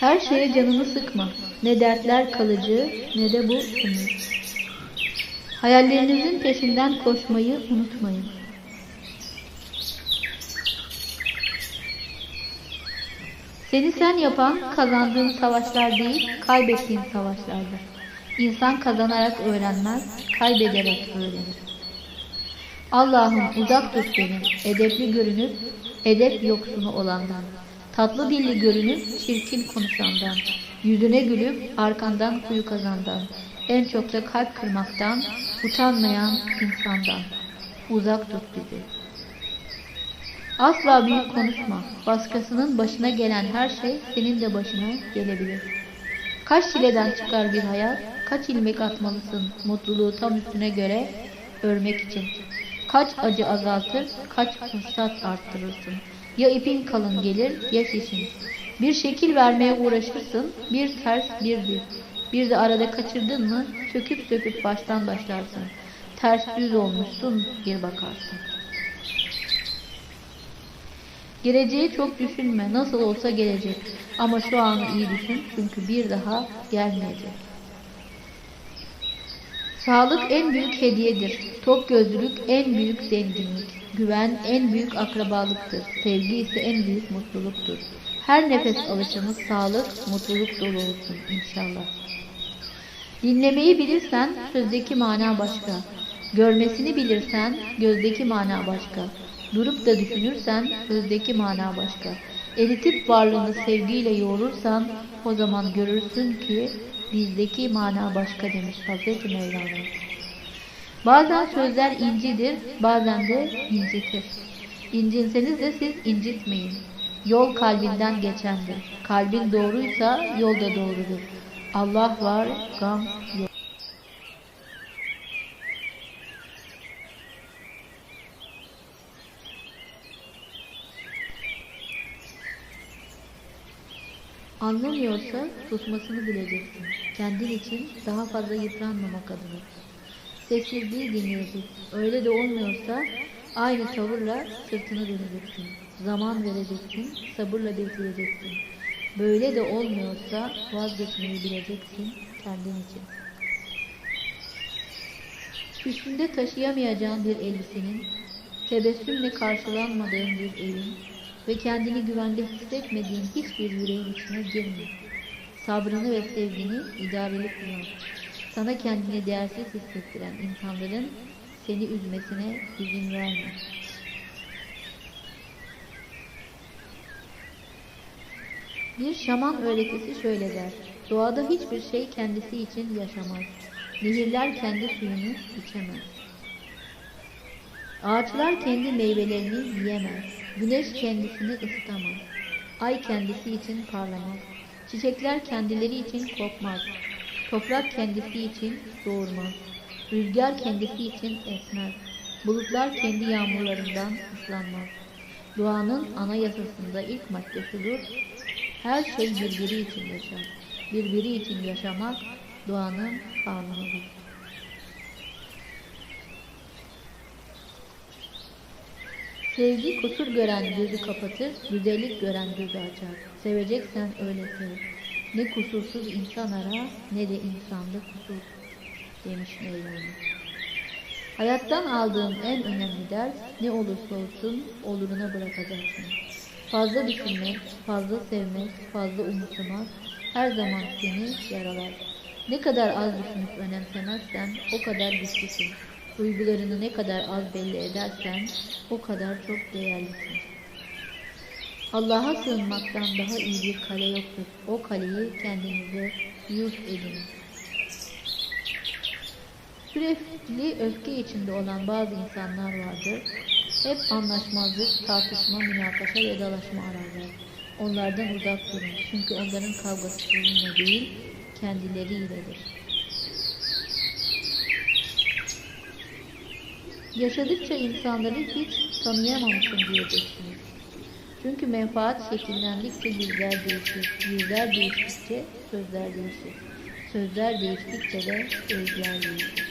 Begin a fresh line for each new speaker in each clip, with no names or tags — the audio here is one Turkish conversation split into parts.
Her şeye canını sıkma. Ne dertler kalıcı ne de bu umut. Hayallerinizin peşinden koşmayı unutmayın. Seni sen yapan kazandığın savaşlar değil, kaybettiğin savaşlardır. İnsan kazanarak öğrenmez, kaybederek öğrenir. Allah'ım uzak tut beni, edepli görünüp, edep yoksunu olandan. Tatlı dilli görünüp, çirkin konuşandan. Yüzüne gülüp, arkandan kuyu kazandan. En çok da kalp kırmaktan, utanmayan insandan. Uzak tut bizi. Asla büyük konuşma. Başkasının başına gelen her şey senin de başına gelebilir. Kaç çileden çıkar bir hayat, kaç ilmek atmalısın mutluluğu tam üstüne göre örmek için. Kaç acı azaltır, kaç fırsat arttırırsın. Ya ipin kalın gelir ya şişin. Bir şekil vermeye uğraşırsın, bir ters bir düz. Bir de arada kaçırdın mı söküp söküp baştan başlarsın. Ters düz olmuşsun bir bakarsın. Geleceği çok düşünme. Nasıl olsa gelecek. Ama şu anı iyi düşün. Çünkü bir daha gelmeyecek. Sağlık en büyük hediyedir. Tok gözlülük en büyük zenginlik. Güven en büyük akrabalıktır. Sevgi ise en büyük mutluluktur. Her nefes alışımız sağlık, mutluluk dolu olsun inşallah. Dinlemeyi bilirsen sözdeki mana başka. Görmesini bilirsen gözdeki mana başka. Durup da düşünürsen sözdeki mana başka. Eritip varlığını sevgiyle yoğurursan o zaman görürsün ki bizdeki mana başka demiş Hazreti Mevlana. Bazen sözler incidir, bazen de incitir. İncinseniz de siz incitmeyin. Yol kalbinden geçendir. Kalbin doğruysa yol da doğrudur. Allah var, gam yok. Anlamıyorsa susmasını bileceksin. Kendin için daha fazla yıpranmamak adına. Sessizliği dinleyeceksin. Öyle de olmuyorsa aynı tavırla sırtını döneceksin. Zaman vereceksin, sabırla bekleyeceksin. Böyle de olmuyorsa vazgeçmeyi bileceksin kendin için. Üstünde taşıyamayacağın bir elbisenin, tebessümle karşılanmadığın bir evin, ve kendini güvende hissetmediğin hiçbir yüreğin içine girme. Sabrını ve sevgini idareli kullan. Sana kendini değersiz hissettiren insanların seni üzmesine izin verme. Bir şaman öğretisi şöyle der. Doğada hiçbir şey kendisi için yaşamaz. Nehirler kendi suyunu içemez. Ağaçlar kendi meyvelerini yiyemez. Güneş kendisini ısıtamaz. Ay kendisi için parlamaz. Çiçekler kendileri için kopmaz. Toprak kendisi için doğurmaz. Rüzgar kendisi için esmez. Bulutlar kendi yağmurlarından ıslanmaz. Doğanın anayasasında ilk madde şudur. Her şey birbiri için yaşar. Birbiri için yaşamak doğanın kanunudur. Sevgi kusur gören gözü kapatır, güzellik gören gözü açar. Seveceksen öyle sev. Ne kusursuz insan ara, ne de insanda kusur demiş Mevlana. Hayattan aldığın en önemli ders ne olursa olsun oluruna bırakacaksın. Fazla düşünmek, fazla sevmek, fazla umutsamak her zaman seni yaralar. Ne kadar az düşünüp önemsemezsen o kadar güçlüsün. Duygularını ne kadar az belli edersen o kadar çok değerlisin. Allah'a sığınmaktan daha iyi bir kale yoktur. O kaleyi kendinize yurt edin. Sürekli öfke içinde olan bazı insanlar vardır. Hep anlaşmazlık, tartışma, münakaşa ve dalaşma ararlar. Onlardan uzak durun. Çünkü onların kavgası sizinle değil, kendileriyledir. Yaşadıkça insanları hiç tanıyamamışım diyeceksiniz. Çünkü menfaat şekillendikçe yüzler değişir. Yüzler değiştikçe sözler değişir. Sözler değiştikçe de özler değişir.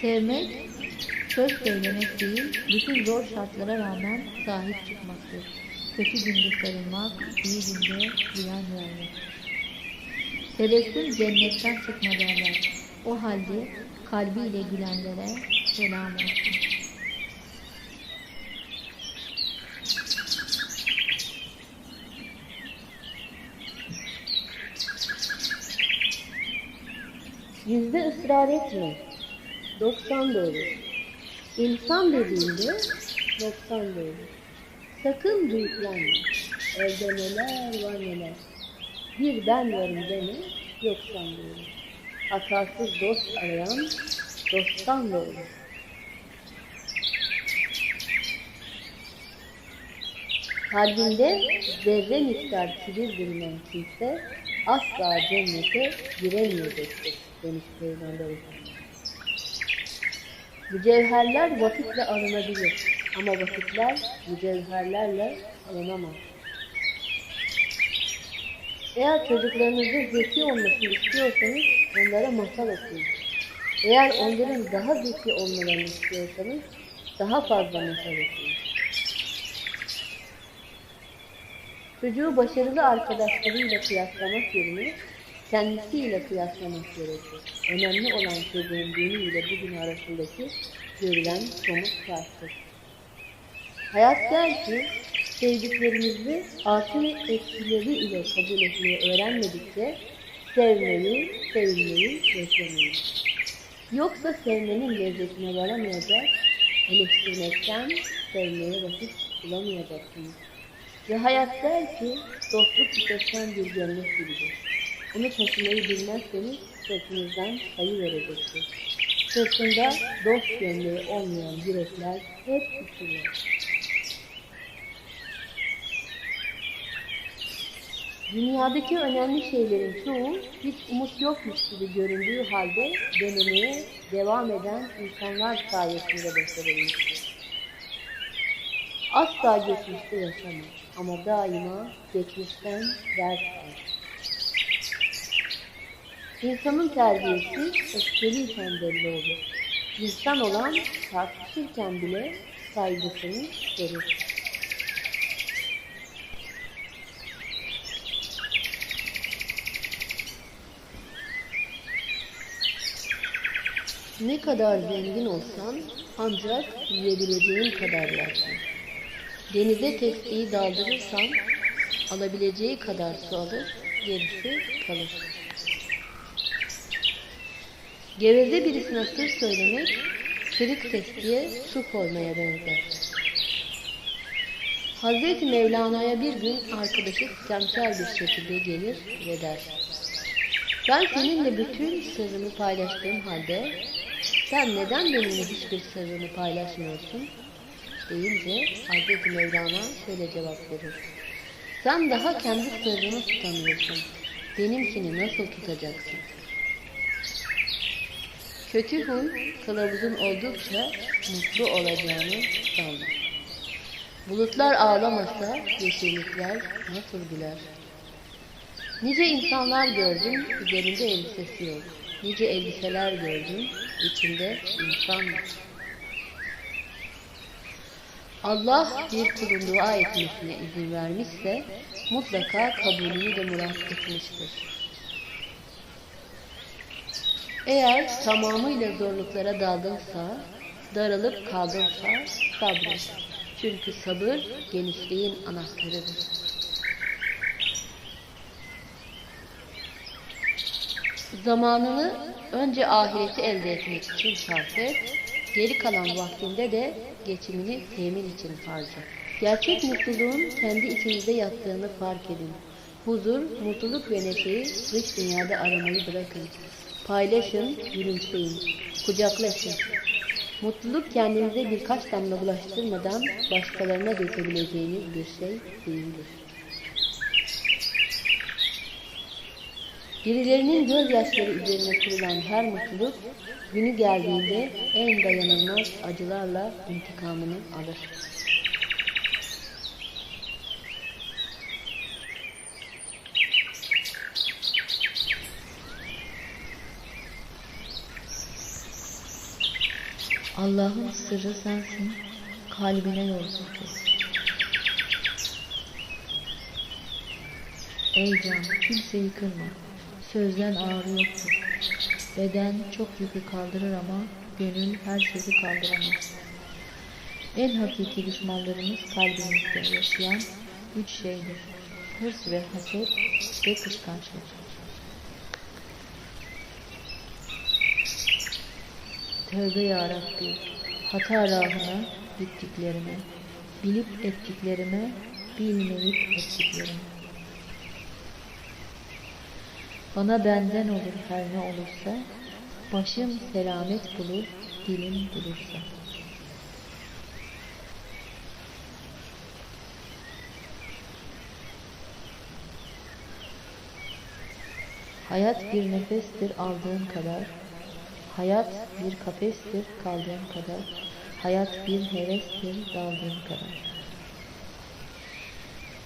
Sevmek, söz söylemek değil, bütün zor şartlara rağmen sahip çıkmaktır. kötü günde sarılmak, iyi günde güven vermek. Tebessüm cennetten çıkma derler. O halde kalbiyle gülenlere selam olsun.
Yüzde ısrar etme. 90 doğru. İnsan dediğinde 90 doğru. Sakın büyüklenme. Elde neler var neler. Bir ben varım deme, yoksan doğru. Hatasız dost arayan, dosttan doğru. Kalbinde zerre miktar kibir bulunan kimse asla cennete giremeyecektir demiş Peygamber. Mücevherler vakitle alınabilir ama vakitler mücevherlerle alınamaz. Eğer çocuklarınızın zeki olmasını istiyorsanız onlara masal okuyun. Eğer onların daha zeki olmalarını istiyorsanız daha fazla masal okuyun. Çocuğu başarılı arkadaşlarıyla kıyaslamak yerine kendisiyle kıyaslamak gerekir. Önemli olan çocuğun dini ile bugün arasındaki görülen somut farktır. Hayat der ki, sevdiklerimizi artı ve eksileri ile kabul etmeyi öğrenmedikçe sevmeyi, sevilmeyi beklemeyiz. Yoksa sevmenin lezzetine varamayacak, eleştirmekten sevmeye vakit bulamayacaksınız. Ve hayat der ki dostluk tüketten bir cennet gibidir. Onu taşımayı bilmezseniz sırtınızdan sayı verecektir. Sırtında dost gömleği olmayan yürekler hep küçülür. Dünyadaki önemli şeylerin çoğu hiç umut yokmuş gibi göründüğü halde denemeye devam eden insanlar sayesinde başarılmıştır. Asla geçmişte yaşama ama daima geçmişten ders al. İnsanın terbiyesi öfkeliyken belli olur. İnsan olan tartışırken bile saygısını korur. Ne kadar zengin olsan ancak yiyebileceğin kadar yersin. Denize testiyi daldırırsan alabileceği kadar su alır, gerisi kalır. Geveze birisine sır söylemek, kırık testiye su koymaya benzer. Hazreti Mevlana'ya bir gün arkadaşı sistemsel bir şekilde gelir ve der. Ben seninle bütün sırrımı paylaştığım halde sen neden benimle hiçbir sırrını paylaşmıyorsun? deyince Hazreti Mevlana şöyle cevap verir. Sen daha kendi sırrını tutamıyorsun. Benimkini nasıl tutacaksın? Kötü huy kılavuzun oldukça mutlu olacağını sanma. Bulutlar ağlamasa yeşillikler nasıl güler? Nice insanlar gördüm, üzerinde elbisesi yok. Nice elbiseler gördüm, içinde insan yok. Allah bir kulun dua etmesine izin vermişse mutlaka kabulünü de murat etmiştir. Eğer tamamıyla zorluklara daldınsa, daralıp kaldınsa sabret. Çünkü sabır genişliğin anahtarıdır. Zamanını önce ahireti elde etmek için sarf et, geri kalan vaktinde de geçimini temin için harca. Gerçek mutluluğun kendi içinizde yattığını fark edin. Huzur, mutluluk ve neşeyi dış dünyada aramayı bırakın. Paylaşın, gülümseyin, kucaklaşın. Mutluluk kendinize birkaç damla bulaştırmadan başkalarına dökebileceğiniz bir şey değildir. Birilerinin gözyaşları üzerine kurulan her mutluluk, günü geldiğinde en dayanılmaz acılarla intikamını alır. Allah'ın sırrı sensin, kalbine yol sokuyor.
Ey can, kimseyi kırma. Sözden ağrı yoktur. Beden çok yükü kaldırır ama gönül her sözü kaldıramaz. En hakiki düşmanlarımız kalbimizde yaşayan üç şeydir. Hırs ve haset ve kıskançlık. Tövbe ya Rabbi, hata rahına gittiklerime, bilip ettiklerime, bilmeyip ettiklerime. Bana benden olur her ne olursa, başım selamet bulur, dilim bulursa. Hayat bir nefestir aldığın kadar, hayat bir kafestir kaldığın kadar, hayat bir hevestir daldığın kadar.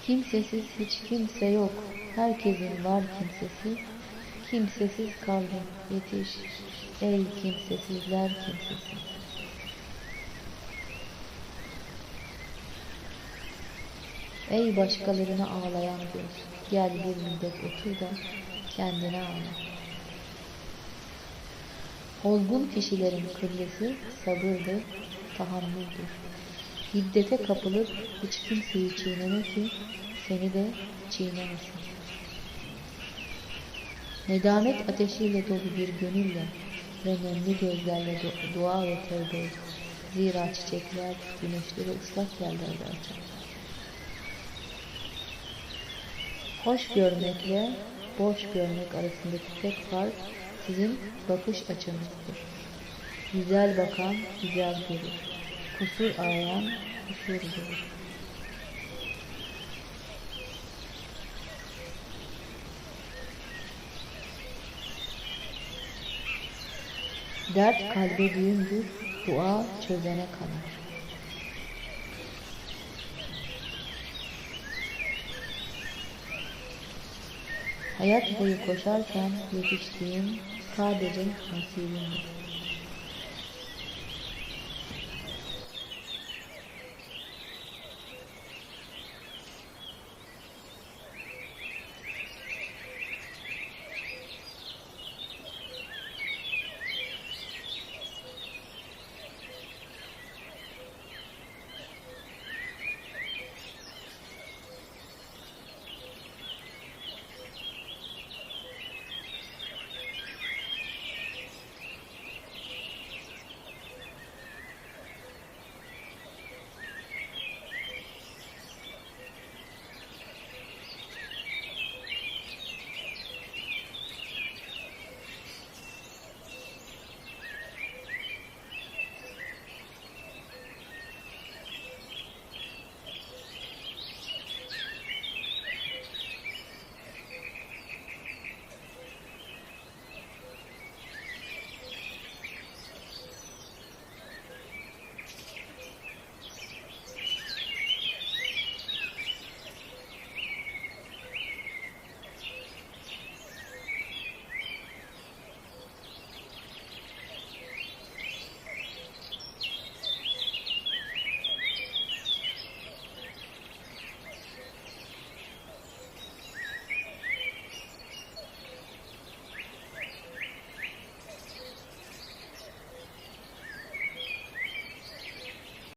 Kimsesiz hiç kimse yok, herkesin var kimsesi, kimsesiz kaldım yetiş, ey kimsesizler kimsesiz. Ey başkalarını ağlayan göz, gel bir müddet otur da kendine ağla. Olgun kişilerin kıblesi sabırdır, tahammüldür. Hiddete kapılıp hiç kimseyi çiğneme ki seni de çiğnemesin. Nedamet ateşiyle dolu bir gönülle ve nemli gözlerle du- dua ve tövbe. Zira çiçekler güneşleri ıslak yerlerde açar. Hoş görmekle boş görmek arasındaki tek fark sizin bakış açınızdır. Güzel bakan güzel görür. Kusur arayan kusur görür. Dert kalbe düğümdür, dua çözene kadar. Hayat boyu koşarken yetiştiğim sadece nasibimdir.